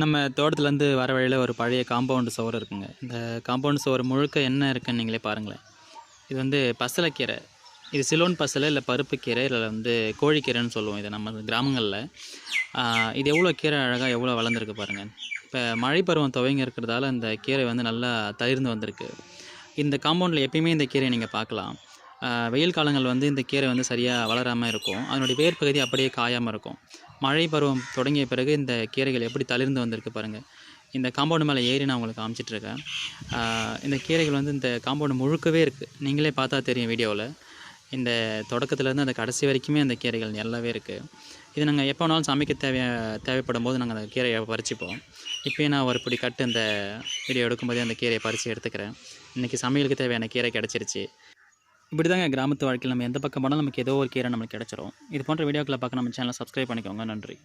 நம்ம தோட்டத்துலேருந்து வர வழியில் ஒரு பழைய காம்பவுண்டு சோறு இருக்குங்க. இந்த காம்பவுண்ட் சோறு முழுக்க என்ன இருக்குன்னு நீங்களே பாருங்களேன். இது வந்து பசலைக்கீரை. இது சிலோன் பசலை இல்லை பருப்பு கீரை இல்லை வந்து கோழிக்கீரைன்னு சொல்லுவோம் இது நம்ம கிராமங்களில். இது எவ்வளோ கீரை அழகாக எவ்வளோ வளர்ந்துருக்கு பாருங்கள் இப்போ மழை பருவம் துவங்கி இருக்கிறதால இந்த கீரை வந்து நல்லா தயிர்ந்து வந்திருக்கு. இந்த காம்பவுண்டில் எப்பயுமே இந்த கீரையை நீங்கள் பார்க்கலாம். வெயில் காலங்கள் வந்து இந்த கீரை வந்து சரியாக வளராமல் இருக்கும். அதனுடைய வேர் பகுதி அப்படியே காயாமல் இருக்கும். மழை பருவம் தொடங்கிய பிறகு இந்த கீரைகள் எப்படி தளிர்ந்து வந்திருக்கு பாருங்கள் இந்த காம்பவுண்டு மேலே ஏறி நான் உங்களுக்கு காமிச்சிட்ருக்கேன் இந்த கீரைகள் வந்து இந்த காம்பவுண்டு முழுக்கவே இருக்குது நீங்களே பார்த்தா தெரியும் வீடியோவில் இந்த தொடக்கத்துலேருந்து அந்த கடைசி வரைக்குமே அந்த கீரைகள் நல்லாவே இருக்குது இது நாங்கள் எப்போ வேணாலும் சமைக்க தேவை தேவைப்படும் போது நாங்கள் அந்த கீரையை பறிச்சுப்போம். இப்போயே நான் ஒரு பிடி கட்டு இந்த வீடியோ எடுக்கும்போதே அந்த கீரையை பறித்து எடுத்துக்கிறேன். இன்றைக்கி சமையலுக்கு தேவையான கீரை கிடச்சிருச்சு. இப்படி தாங்க கிராமத்து வாழ்க்கையில் நம்ம எந்த பக்கம் போனாலும் நமக்கு ஏதோ ஒரு கீரை நம்மளுக்கு கிடச்சிரும். இது போன்ற வீடியோக்களை பார்க்க நம்ம சேனலை சப்ஸ்கிரைப் பண்ணிக்கோங்க. நன்றி.